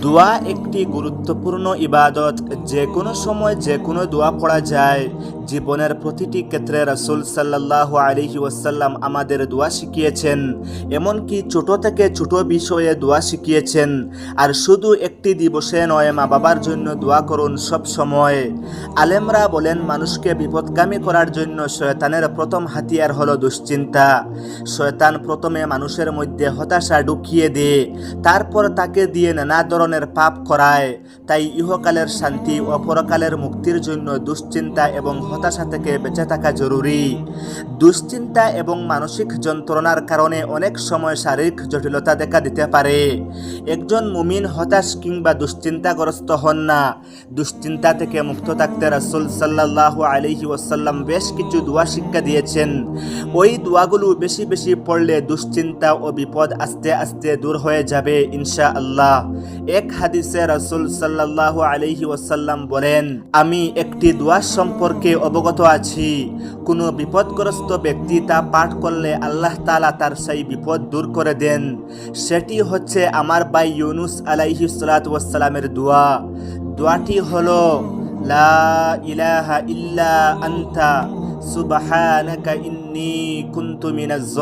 দোয়া একটি গুরুত্বপূর্ণ ইবাদত। যে কোনো সময় যে কোনো দোয়া পড়া যায়। জীবনের প্রতিটি ক্ষেত্রে রাসূল সাল্লাল্লাহু আলাইহি ওয়াসাল্লাম আমাদের দোয়া শিখিয়েছেন। এমনকি ছোট থেকে ছোট বিষয়ে দোয়া শিখিয়েছেন। আর শুধু একটি দিবসে নয় মা বাবার জন্য দোয়া করুন সব সময়। আলেমরা বলেন, মানুষকে বিপদগামী করার জন্য শয়তানের প্রথম হাতিয়ার হলো দুশ্চিন্তা। শয়তান প্রথমে মানুষের মধ্যে হতাশা ঢুকিয়ে দেয়। তারপর তাকে দিয়ে নানা ধরনের পাপ করায়, তাই ইহকালের শান্তি ও পরকালের মুক্তির জন্য দুশ্চিন্তা এবং হতাশা থেকে বেঁচে থাকা জরুরি। দুশ্চিন্তা এবং মানসিক যন্ত্রণার কারণে অনেক সময় শারীরিক জটিলতা দেখা দিতে পারে। একজন মুমিন হতাশ কিংবা দুশ্চিন্তাগ্রস্ত হন না। দুশ্চিন্তা থেকে মুক্ত থাকতে রাসূল সাল্লাল্লাহু আলাইহি ওয়াসাল্লাম বেশ কিছু দোয়া শিক্ষা দিয়েছেন। ওই দোয়াগুলো বেশি বেশি পড়লে দুশ্চিন্তা ও বিপদ আস্তে আস্তে দূর হয়ে যাবে ইনশা আল্লাহ এক হাদিসে রাসুল সাল্লাল্লাহু আলাইহি ওয়াসাল্লাম বলেন, আমি একটি দোয়া সম্পর্কে অবগত আছি। কোনো বিপদগ্রস্ত ব্যক্তি তা পাঠ করলে আল্লাহ তালা তার সেই বিপদ দূর করে দেন। সেটি হচ্ছে আমার বাই ইউনুস আলাইহি সালাতু ওয়াসসালামের দোয়া। দোয়াটি হলো, লা ইলাহা ইল্লা আনতা, সুবহানাকা ইন্নী কুনতু মিনাজ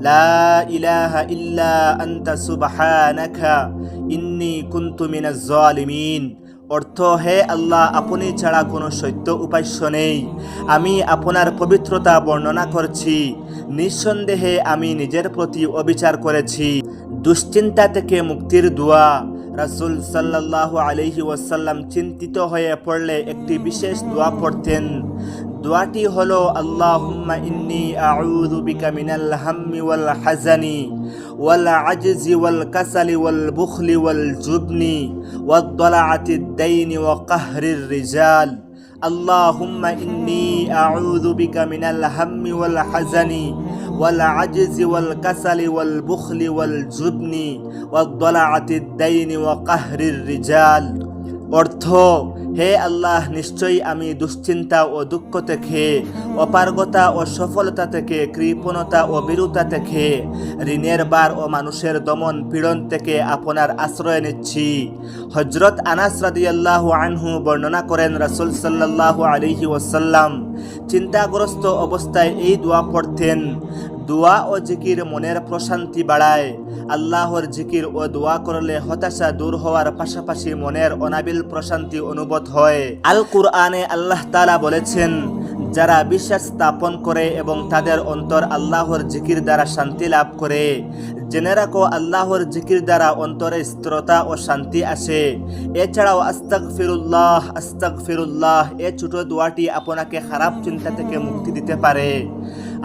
লা ইলাহা ইল্লা আনতা সুবহানাকা, ইন্নী কুনতু মিনাজ জালিমিন। অর্থ, হে আল্লাহ, আপনি ছাড়া কোনো সত্য উপাস্য নেই। আমি আপনার পবিত্রতা বর্ণনা করছি। নিঃসন্দেহে আমি নিজের প্রতি অবিচার করেছি। দুশ্চিন্তা থেকে মুক্তির দোয়া। রাসুল সাল্লাল্লাহু আলাইহি ওয়াসাল্লাম চিন্তিত হয়ে পড়লে একটি বিশেষ দোয়া পড়তেন। দোয়াটি হলো আল্লাহুম্মা ইন্নি আউযু বিকা মিনাল হাম্মি ওয়াল হাজানি ওয়াল আজজি ওয়াল কাসালি ওয়াল বুখলি ওয়াল জুবনি ওয়াদ দালাআতিদ দাইনি ওয়া কাহরির রিজাল اللهم إني أعوذ بك من الهم والحزن والعجز والكسل والبخل والجبن والضلعة الدين وقهر الرجال অর্থ হে আল্লাহ, নিশ্চয়ই আমি দুশ্চিন্তা ও দুঃখ থেকে, অপারগতা ও সফলতা থেকে, কৃপণতা ও বীরতা থেকে, ঋণের বার ও মানুষের দমন পীড়ন থেকে আপনার আশ্রয় নিচ্ছি। হজরত আনাস রাদিয়াল্লাহু আনহু বর্ণনা করেন রাসূল সাল্লাল্লাহু আলাইহি ওসাল্লাম চিন্তাগ্রস্ত অবস্থায় এই দোয়া পড়তেন দোয়া ও জিকির মনের প্রশান্তি বাড়ায়। আল্লাহর জিকির ও দোয়া করলে হতাশা দূর হওয়ার পাশাপাশি মনের অনাবিল প্রশান্তি অনুভূত হয়। আল কুরআনে আল্লাহ তালা বলেছেন, যারা বিশ্বাস স্থাপন করে এবং তাদের অন্তর আল্লাহর জিকির দ্বারা শান্তি লাভ করে। জেনে রাখো, আল্লাহর জিকির দ্বারা অন্তরে স্থিরতা ও শান্তি আসে। এছাড়াও আস্তাক ফিরুল্লাহ আস্তাক ফিরুল্লাহ এ ছোট দোয়াটি আপনাকে খারাপ চিন্তা থেকে মুক্তি দিতে পারে।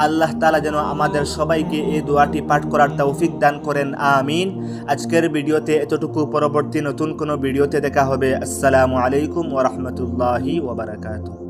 আল্লাহ তালা যেন আমাদের সবাইকে এই দোয়াটি পাঠ করার তৌফিক দান করেন, আমিন। আজকের ভিডিওতে এতটুকু, পরবর্তী নতুন কোনো ভিডিওতে দেখা হবে। আসসালামু আলাইকুম ওরহমতুল্লাহি ওবরাকাতুহ